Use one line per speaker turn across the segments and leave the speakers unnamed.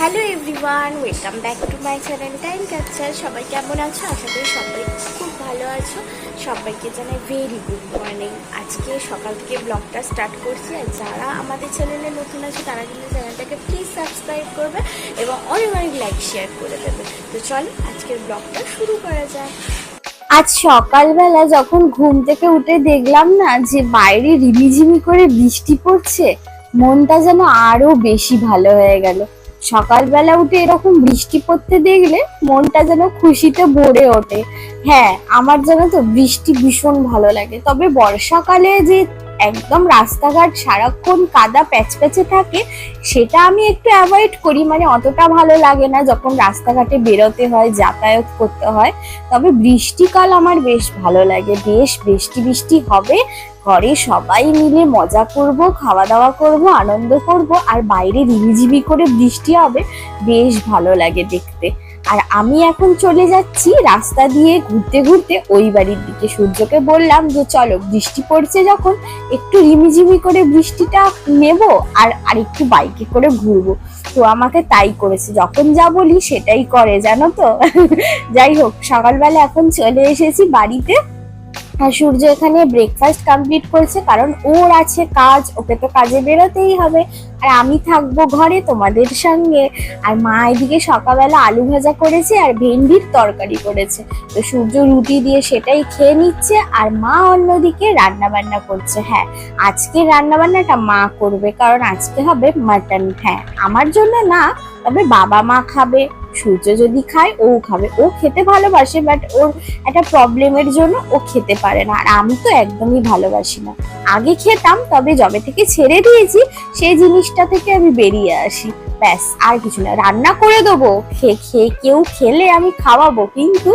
Hello everyone, welcome back to my channel time capture. সবাই কেমন আছো? আশা করি সবাই খুব ভালো আছো। সবাইকে জানাই ভেরি গুড মর্নিং আজকে সকাল থেকে ব্লগটা স্টার্ট করছি আর যারা আমাদের চ্যানেলে নতুন আছে, তারা কিন্তু চ্যানেলটাকে প্লিজ সাবস্ক্রাইব করবে এবং অনেক অনেক লাইক শেয়ার করে দেবে। তো চলো, আজকের ব্লগটা শুরু করা যাক। আজ সকালবেলা যখন ঘুম থেকে উঠে দেখলাম না যে বাইরে রিমিঝিমি করে বৃষ্টি পড়ছে, মনটা যেন আরও বেশি ভালো হয়ে গেল। সকালবেলা উঠে এরকম বৃষ্টি পড়তে দেখলে মনটা যেন খুশিতে ভরে ওঠে। হ্যাঁ আমার যেন তো বৃষ্টি ভীষণ ভালো লাগে। তবে বর্ষাকালে যে একদম রাস্তাঘাট সারাক্ষণ কাদা প্যাচপ্যাচে থাকে, সেটা আমি একটু অ্যাভয়েড করি। মানে অতটা ভালো লাগে না যখন রাস্তাঘাটে বেরোতে হয়, যাতায়াত করতে হয়। তবে বৃষ্টিকাল আমার বেশ ভালো লাগে। বেশ বৃষ্টি বৃষ্টি হবে। ঘরে সবাই মিলে মজা করব খাওয়া দাওয়া করব, আনন্দ করব, আর বাইরে রিমিঝিমি করে বৃষ্টি হবে, বেশ ভালো লাগে দেখতে। আর আমি এখন চলে যাচ্ছি রাস্তা দিয়ে ঘুরতে ঘুরতে ওই বাড়ির দিকে। সূর্যকে বললাম যে, চলো, বৃষ্টি পড়ছে যখন, একটু রিমিঝিমি করে বৃষ্টিটা নেব আর আরেকটু বাইকে করে ঘুরবো। তো আমাকে তাই করেছে। যখন যা বলি সেটাই করে, জানো তো? যাই হোক, সকালবেলা এখন চলে এসেছি বাড়িতে। সূর্য এখানে ব্রেকফাস্ট কমপ্লিট করেছে, কারণ ওর আছে কাজ, ওকে তো কাজে বেরোতেই হবে। আর আমি থাকব ঘরে তোমাদের সঙ্গে। আর মা এদিকে সকালবেলা আলু ভাজা করেছে আর ভেন্ডির তরকারি করেছে। তো সূর্য রুটি দিয়ে সেটাই খেয়ে নিচ্ছে, আর মা অন্যদিকে রান্না বান্না করছে। হ্যাঁ আজকে রান্না বান্নাটা মা করবে, কারণ আজকে হবে মাটন হ্যাঁ আমার জন্য না, তবে বাবা মা খাবে। সূর্য যদি খায়, ও খাবে। ও খেতে ভালোবাসে বাট ওর একটা প্রবলেমের জন্য ও খেতে পারে না। আর আমি তো একদমই ভালোবাসি না। আগে খেতাম, তবে জবে থেকে ছেড়ে দিয়েছি, সেই জিনিসটা থেকে আমি বেরিয়ে আসি। ব্যাস, আর কিছু না। রান্না করে দেবো। খেয়ে খেয়ে কেউ খেলে আমি খাওয়াবো, কিন্তু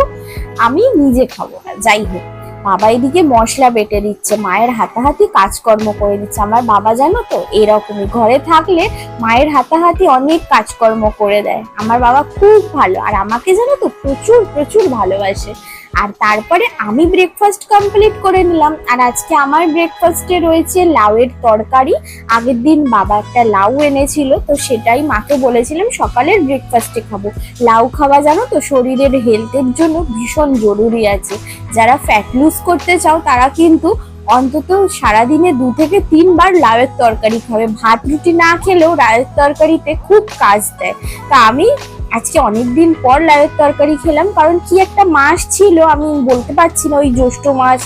আমি নিজে খাব না। যাই হোক। বাবা এদিকে মশলা বেটে দিচ্ছে, মায়ের হাতাহাতি কাজকর্ম করে দিচ্ছে। আমার বাবা জানো তো, এরকমই। ঘরে থাকলে মায়ের হাতাহাতি অনেক কাজকর্ম করে দেয়। আমার বাবা খুব ভালো। আর আমাকে জানো তো, প্রচুর প্রচুর ভালোবাসে। আর তারপরে আমি ব্রেকফাস্ট কমপ্লিট করে নিলাম। আর আজকে আমার ব্রেকফাস্টে রয়েছে লাউয়ের তরকারি। আগের দিন বাবা একটা লাউ এনেছিল, তো সেটাই মাকে বলেছিলাম, সকালের ব্রেকফাস্টে খাব। লাউ খাওয়া জানো তো, শরীরের হেলথের জন্য ভীষণ জরুরি আছে। যারা ফ্যাট লুজ করতে চাও, তারা কিন্তু অন্তত সারাদিনে দু থেকে তিনবার লাউয়ের তরকারি খাবে। ভাত রুটি না খেলেও লাউয়ের তরকারিতে খুব কাজ দেয়। তা আমি আজকে অনেকদিন পর লাউয়ের তরকারি খেলাম, কারণ কি একটা মাস ছিল, আমি বলতে পারছি না ওই জ্যৈষ্ঠ মাস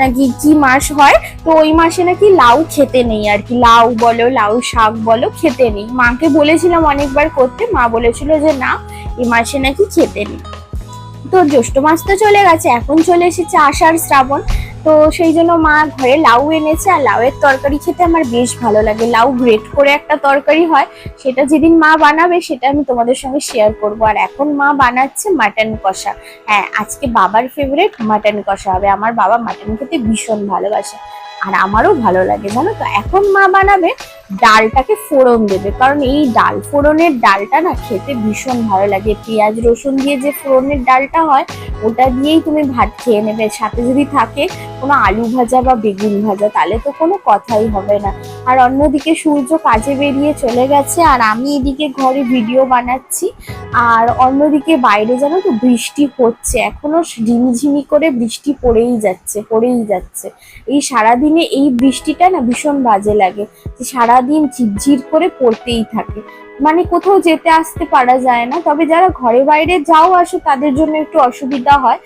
নাকি কি মাস হয়, তো ওই মাসে নাকি লাউ খেতে নেই আর কি। লাউ বলো, লাউ শাক বলো, খেতে নেই। মাকে বলেছিলাম অনেকবার করতে, মা বলেছিল যে না এই মাসে নাকি খেতে নেই। তো জ্যৈষ্ঠ মাস তো চলে গেছে, এখন চলে এসেছে আষাঢ় শ্রাবণ। তো সেই জন্য মা ঘরে লাউ এনেছে, আর লাউয়ের তরকারি খেতে আমার বেশ ভালো লাগে। লাউ গ্রেট করে একটা তরকারি হয়, সেটা যেদিন মা বানাবে সেটা আমি তোমাদের সঙ্গে শেয়ার করব। আর এখন মা বানাচ্ছে মাটন কষা। হ্যাঁ আজকে বাবার ফেভারিট মাটন কষা হবে। আমার বাবা মাটন খেতে ভীষণ ভালোবাসে, আর আমারও ভালো লাগে, জানো তো? এখন মা বানাবে, ডালটাকে ফোড়ন দেবে। কারণ এই ডাল, ফোড়নের ডালটা না খেতে ভীষণ ভালো লাগে। পেঁয়াজ, রসুন দিয়ে যে ফোড়নের ডালটা হয়, ওটা দিয়েই তুমি ভাত খেয়ে নেবে। সাথে যদি থাকে কোনো আলু ভাজা বা বেগুন ভাজা, তাহলে তো কোনো কথাই হবে না। আর অন্যদিকে সূর্য কাজে বেরিয়ে চলে গেছে, আর আমি এদিকে ঘরে ভিডিও বানাচ্ছি। আর অন্যদিকে বাইরে জানো তো বৃষ্টি হচ্ছে, এখনও ঝিমিঝিমি করে বৃষ্টি পড়েই যাচ্ছে পড়েই যাচ্ছে। এই সারাদিনে এই বৃষ্টিটা না ভীষণ বাজে লাগে সারাদিন ঝিরঝির করে পড়তেই থাকে। মানে কোথাও যেতে আসতে পারা যায় না। তবে যারা ঘরে বাইরে যাও আসো, তাদের জন্য একটু অসুবিধা হয়।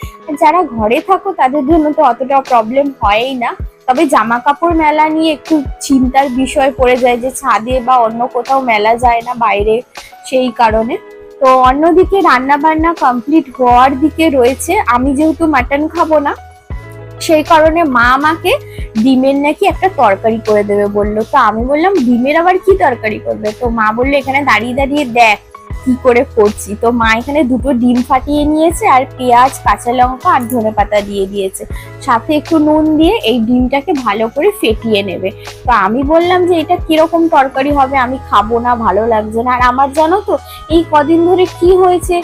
যারা ঘরে থাকো, তাদের জন্য তো অতটা প্রবলেম হয়ই না। তবে জামা কাপড় মেলা নিয়ে একটু চিন্তার বিষয় পড়ে যায় যে ছাদে বা অন্য কোথাও মেলা যায় না বাইরে সেই কারণে। তো অন্যদিকে রান্না বান্না কমপ্লিট হওয়ার দিকে রয়েছে। আমি যেহেতু মাটন খাব না সেই কারণে মা আমাকে ডিমের নাকি একটা তরকারি করে দেবে বলল। তো আমি বললাম, ডিমের আবার কি তরকারি করবে? তো মা বলল, এখানে দাঁড়িয়ে দাঁড়িয়ে দেখ কি করে করছি? তো মা এখানে দুটো ডিম ফাটিয়ে নিয়েছে আর পেঁয়াজ, কাঁচা লঙ্কা আর ধনে পাতা দিয়ে দিয়েছে। সাথে একটু নুন দিয়ে এই ডিমটাকে ভালো করে ফেটিয়ে নেবে। তো আমি বললাম যে এটা কীরকম তরকারি হবে? আমি খাব না, ভালো লাগছে না। আর আমার জানো তো, এই কদিন ধরে কি হয়েছে?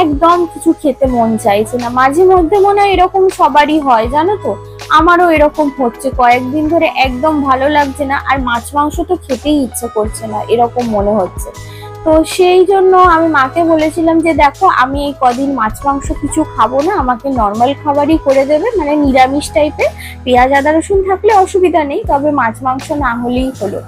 একদম কিছু খেতে মন চাইছে না। মাঝে মধ্যে মনে হয় এরকম সবারই হয়, জানো তো? আমারও এরকম হচ্ছে। কয়েকদিন ধরে একদম ভালো লাগছে না। আর মাছ মাংস তো খেতেই ইচ্ছে করছে না, এরকম মনে হচ্ছে। তো সেই জন্য আমি মাকে বলেছিলাম যে, দেখো, আমি এই কদিন মাছ, মাংস কিছু খাব না, আমাকে নর্মাল খাবারই করে দেবে মানে নিরামিষ টাইপের পেঁয়াজ, আদা, রসুন থাকলে অসুবিধা নেই, তবে মাছ, মাংস না হলেই হলো।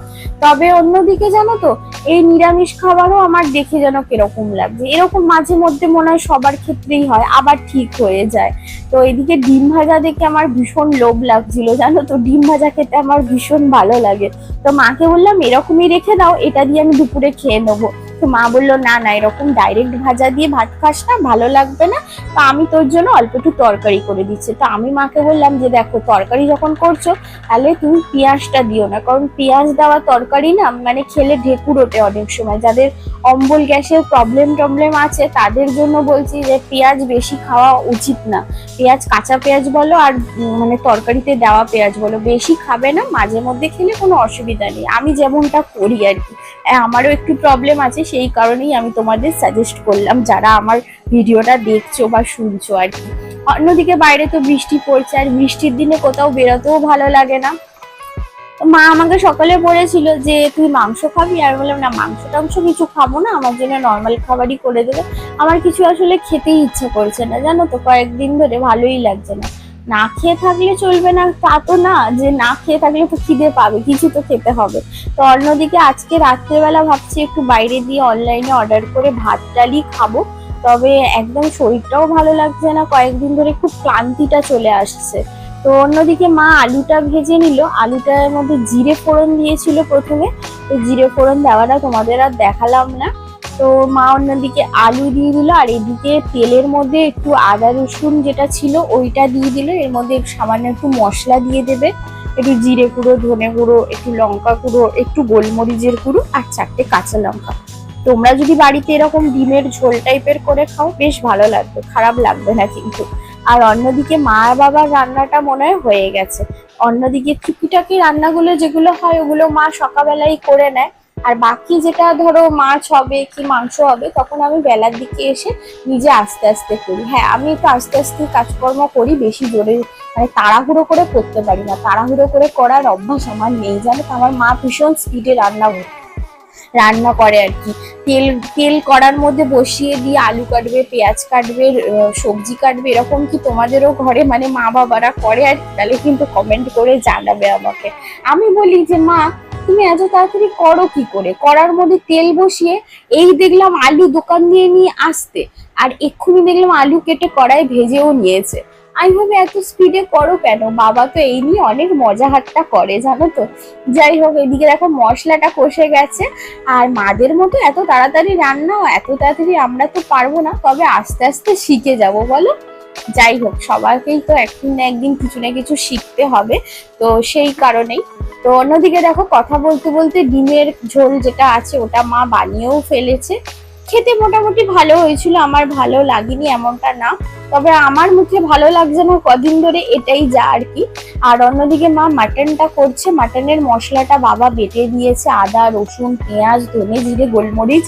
তবে অন্যদিকে জানো তো, এই নিরামিষ খাবারও আমার দেখে যেন কীরকম লাগছে। এরকম মাঝে মধ্যে মনে হয় সবার ক্ষেত্রেই হয়, আবার ঠিক হয়ে যায়। তো এদিকে ডিম ভাজা দেখে আমার ভীষণ লোভ লাগছিল, জানো তো, ডিম ভাজা খেতে আমার ভীষণ ভালো লাগে। তো মাকে বললাম, এরকমই রেখে দাও, এটা দিয়ে আমি দুপুরে খেয়ে নেব। তো মা বলল, না না, এরকম ডাইরেক্ট ভাজা দিয়ে ভাত খাস না, ভালো লাগবে না। তো আমি তোর জন্য অল্প একটু তরকারি করে দিচ্ছি। তো আমি মাকে বললাম যে, দেখো, তরকারি যখন করছ, তাহলে তুমি পেঁয়াজটা দিও না। কারণ পেঁয়াজ দেওয়া তরকারি না মানে খেলে ঢেকুর ওঠে অনেক সময়। যাদের অম্বল গ্যাসের প্রবলেম টবলেম আছে, তাদের জন্য বলছি যে, পেঁয়াজ বেশি খাওয়া উচিত না। পেঁয়াজ, কাঁচা পেঁয়াজ বলো আর মানে তরকারিতে দেওয়া পেঁয়াজ বলো। বেশি খাবে না, মাঝে মধ্যে খেলে কোনো অসুবিধা নেই। আমি যেমনটা করি আর কি। আমারও একটু প্রবলেম আছে, সেই কারণেই আমি তোমাদের সাজেস্ট করলাম যারা আমার ভিডিওটা দেখছ বা শুনছো আর কি। অন্যদিকে বাইরে তো বৃষ্টি পড়ছে আর বৃষ্টির দিনে কোথাও বেরোতেও ভালো লাগে না। মা আমাকে সকালে বলেছিল যে, তুই মাংস খাবি? আর বললাম, না, মাংস টাংস কিছু খাব না, আমার জন্য নর্মাল খাবারই করে দেবে। আমার কিছু আসলে খেতেই ইচ্ছে করছে না, জানো তো, কয়েকদিন ধরে ভালোই লাগছে না। না খেয়ে থাকলে চলবে না, তা তো না, যে না খেয়ে থাকলে তো খিদে পাবে, কিছু তো খেতে হবে। তো অন্যদিকে আজকে রাত্রেবেলা ভাবছি একটু বাইরে দিয়ে অনলাইনে অর্ডার করে ভাত, ডালই খাব। তবে একদম শরীরটাও ভালো লাগছে না, কয়েকদিন ধরে খুব ক্লান্তিটা চলে আসছে। তো অন্যদিকে মা আলুটা ভেজে নিল, আলুটার মধ্যে জিরে ফোড়ন দিয়েছিল প্রথমে। তো জিরে ফোড়ন দেওয়াটা তোমাদের আর দেখালাম না। তো মা অন্যদিকে আলু দিয়ে দিল, আর এদিকে তেলের মধ্যে একটু আদা রসুন যেটা ছিল ওইটা দিয়ে দিল। এর মধ্যে সামান্য একটু মশলা দিয়ে দেবে, একটু জিরে গুঁড়ো, ধনে গুঁড়ো, একটু লঙ্কা গুঁড়ো, একটু গোলমরিচের গুঁড়ো, আর চারটে কাঁচা লঙ্কা। তোমরা যদি বাড়িতে এরকম ডিমের ঝোল টাইপের করে খাও, বেশ ভালো লাগবে, খারাপ লাগবে না কিন্তু। আর অন্যদিকে মা বাবার রান্নাটা মনে হয় হয়ে গেছে। অন্যদিকে টুকিটাকি রান্নাগুলো যেগুলো হয়, ওগুলো মা সকালবেলাই করে নেয়। আর বাকি যেটা ধরো মাছ হবে কি মাংস হবে, তখন আমি বেলার দিকে এসে নিজে আস্তে আস্তে করি। হ্যাঁ আমি একটু আস্তে আস্তে কাজকর্ম করি, বেশি জোরে মানে তাড়াহুড়ো করে করতে পারি না। তাড়াহুড়ো করে করার অভ্যাস আমার নেই, জানো তো? আমার মা ভীষণ স্পিডে রান্না করে রান্না করে আর কি। তেল তেল কড়ার মধ্যে বসিয়ে দিয়ে আলু কাটবে, পেঁয়াজ কাটবে সবজি কাটবে, এরকম কি তোমাদেরও ঘরে মানে মা বাবারা করে আর? তাহলে কিন্তু কমেন্ট করে জানাবে আমাকে। আমি বলি যে, মা তুমি এত তাড়াতাড়ি করো কি করে? কড়ার মধ্যে তেল বসিয়ে এই দেখলাম আলু দোকান দিয়ে নিয়ে আসতে, আর এক্ষুনি দেখলাম আলু কেটে কড়াই ভেজেও নিয়েছে। আমি ভাবে, এত স্পিডে করো কেন? বাবা তো এই নিয়ে অনেক মজা হাটটা করে, জানো তো? যাই হোক, এদিকে দেখো মশলাটা কষে গেছে, আর মাদের মতো এত তাড়াতাড়ি রান্নাও, এত তাড়াতাড়ি আমরা তো পারব না, তবে আস্তে আস্তে শিখে যাব, বলো? যাই হোক, সবাইকেই তো একদিন না একদিন কিছু না কিছু শিখতে হবে, তো সেই কারণেই। তো অন্যদিকে দেখো, কথা বলতে বলতে ডিমের ঝোল যেটা আছে, ওটা মা বানিয়েও ফেলেছে। খেতে মোটামুটি ভালো হয়েছিল, আমার ভালো লাগেনি এমনটা না। তবে আমার মুখে ভালো লাগছে না, কদিন ধরে এটাই যা আর কি। আর অন্যদিকে মা মাটনটা করছে, মাটনের মশলাটা বাবা বেটে দিয়েছে, আদা, রসুন, পেঁয়াজ, ধনে জিরে, গোলমরিচ।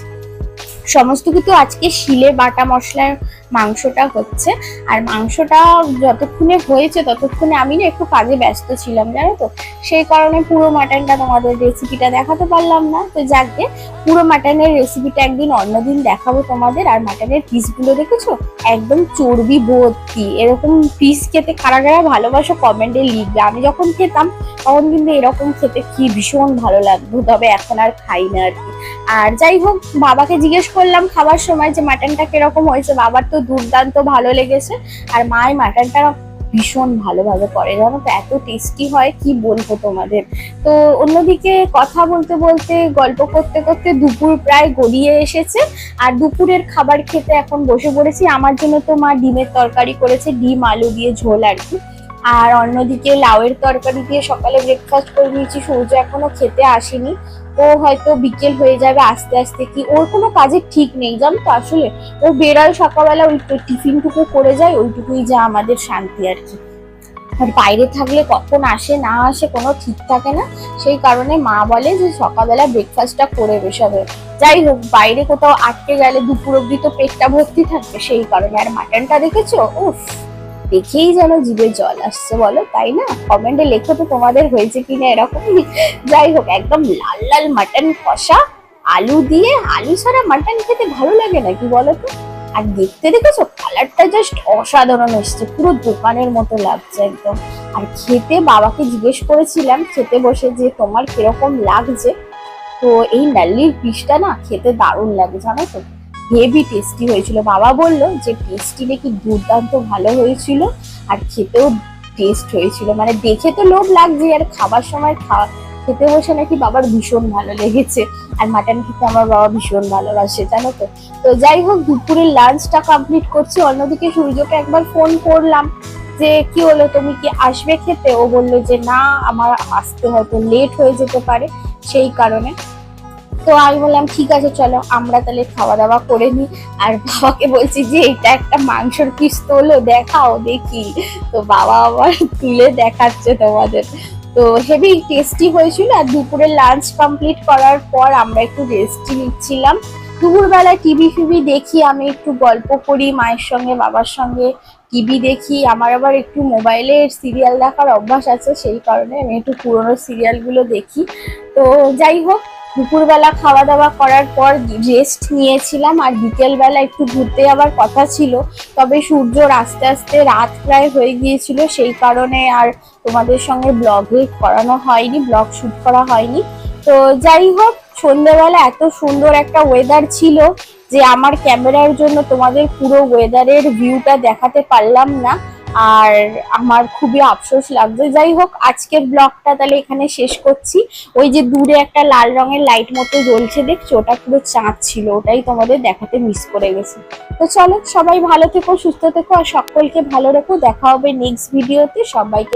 সমস্ত কিছু আজকে শিলে বাটা মশলার মাংসটা হচ্ছে। আর মাংসটা যতক্ষণে হয়েছে ততক্ষণে আমি না একটু কাজে ব্যস্ত ছিলাম, জানো তো? সেই কারণে পুরো মাটনটা তোমাদের রেসিপিটা দেখাতে পারলাম না। তো যাকে পুরো মাটনের রেসিপিটা একদিন অন্যদিন দেখাবো তোমাদের। আর মাটনের পিসগুলো দেখেছ? একদম চর্বি ভর্তি। এরকম পিস খেতে কারা কারা ভালোবাসো কমেন্টে লিখবে। আমি যখন খেতাম, তখন কিন্তু এরকম খেতে কি ভীষণ ভালো লাগতো। তবে এখন আর খাই না আর কি। আর যাই হোক, বাবাকে জিজ্ঞেস করলাম খাবার সময় যে মাটনটা কীরকম হয়েছে, বাবার তো দুর্দান্ত ভালো লেগেছে। আর মায়ের মাটনটা ভীষণ ভালোভাবে করে, জানো তো, এত টেস্টি হয়, কি বলব তোমাদের? তো অন্যদিকে কথা বলতে বলতে, গল্প করতে করতে দুপুর প্রায় গড়িয়ে এসেছে। আর দুপুরের খাবার খেতে এখন বসে পড়েছি। আমার জন্য তো মা ডিমের তরকারি করেছে, ডিম, আলু দিয়ে ঝোল আর কি। আর অন্যদিকে লাউয়ের তরকারি দিয়ে সকালে ব্রেকফাস্ট করে নিয়েছি, সূর্য এখনও খেতে আসেনি। ও হয়তো বিকেল হয়ে যাবে আস্তে আস্তে কি, ওর কোনো কাজের ঠিক নেই, জানো তো আসলে। ও বেরোয় সকালবেলা ওই টিফিনটুকু করে যায়, ওইটুকুই যা আমাদের শান্তি আর কি। আর বাইরে থাকলে কখন আসে না আসে কোনো ঠিক থাকে না, সেই কারণে মা বলে যে সকালবেলা ব্রেকফাস্টটা করে বসাবে। যাই হোক, বাইরে কোথাও আটকে গেলে দুপুর অব্দি তো পেটটা ভর্তি থাকবে, সেই কারণে। আর মাটনটা দেখেছ? উফ! দেখেই যেন জিভে জল আসছে, বলো? তাই না? কমেন্টে লেখো তো তোমাদের হয়েছে কিনা এরকম। যাই হোক, একদম লাল লাল মাটন কষা, আলু দিয়ে, আলু ছাড়া মাটন খেতে ভালো লাগে নাকি বলো তো? আর দেখতে দেখেছ? কালারটা জাস্ট অসাধারণ এসছে, পুরো দোকানের মতো লাগছে একদম। আর খেতে বাবাকে জিজ্ঞেস করেছিলাম, খেতে বসে যে তোমার কীরকম লাগছে? তো এই নাল্লির পিসটা না খেতে দারুণ লাগে, জানো তো? হেভি টেস্টি হয়েছিল। বাবা বলল যে টেস্টি নাকি দুর্দান্ত ভালো হয়েছিল আর খেতেও টেস্ট হয়েছিল। মানে দেখে তো লোভ লাগছে, আর খাবার সময় খাওয়া খেতে বসে নাকি বাবার ভীষণ ভালো লেগেছে। আর মাটন খেতে আমার বাবা ভীষণ ভালোবাসে, জানো তো। তো যাই হোক, দুপুরের লাঞ্চটা কমপ্লিট করছি। অন্যদিকে সূর্যকে একবার ফোন করলাম যে, কি হলো? তুমি কি আসবে খেতে? ও বলল যে, না, আমার আসতে হয়তো লেট হয়ে যেতে পারে সেই কারণে। তো আমি বললাম, ঠিক আছে, চলো, আমরা তাহলে খাওয়া দাওয়া করে নিই। আর বাবাকে বলছি যে, এটা একটা মাংসর পিস তোলো দেখাও দেখি। তো বাবা আবার তুলে দেখাচ্ছে তোমাদের। তো হেভি টেস্টি হয়েছিল আর দুপুরে লাঞ্চ কমপ্লিট করার পর আমরা একটু রেস্টি নিচ্ছিলাম। দুপুরবেলা টিভি ফিভি দেখি, আমি একটু গল্প করি, মায়ের সঙ্গে, বাবার সঙ্গে। টিভি দেখি, আমার আবার একটু মোবাইলে সিরিয়াল দেখার অভ্যাস আছে, সেই কারণে আমি একটু পুরোনো সিরিয়ালগুলো দেখি। তো যাই হোক দুপুরবেলা খাওয়া দাওয়া করার পর রেস্ট নিয়েছিলাম আর বিকেলবেলা একটু ঘুরতে যাওয়ার কথা ছিল। তবে সূর্যর আস্তে আস্তে রাত প্রায় হয়ে গিয়েছিল, সেই কারণে আর তোমাদের সঙ্গে ব্লগে করানো হয়নি ব্লগ শ্যুট করা হয়নি। তো যাই হোক, সন্ধ্যেবেলা এত সুন্দর একটা ওয়েদার ছিল যে আমার ক্যামেরার জন্য তোমাদের পুরো ওয়েদারের ভিউটা দেখাতে পারলাম না। আর আমার খুবই আফসোস লাগছে। যাই হোক, আজকের ব্লগটা তাহলে এখানে শেষ করছি। ওই যে দূরে একটা লাল রঙের লাইট মতো জ্বলছে, দেখছ? ওটা পুরো চাঁদ ছিল, ওটাই তোমাদের দেখাতে মিস করে গেছে। তো চলো, সবাই ভালো থেকো, সুস্থ থেকো, আর সকলকে ভালো রেখো। দেখা হবে নেক্সট ভিডিওতে সবাইকে